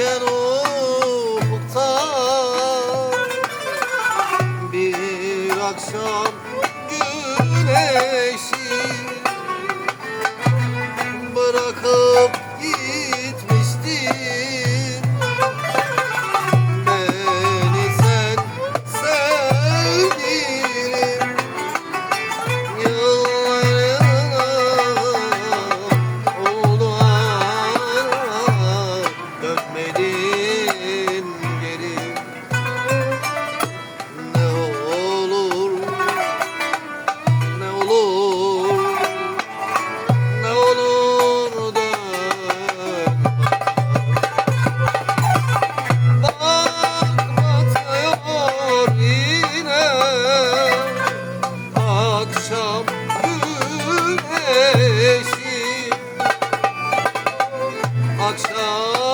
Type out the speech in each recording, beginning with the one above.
ufukta Bir akşam güneşi Bırakıp Dönmedin geri Ne olur Ne olur Ne olur dön Bak batıyor yine Akşam güneşi. Akşam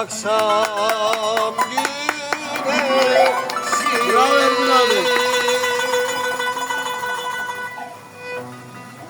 Akşam güneşi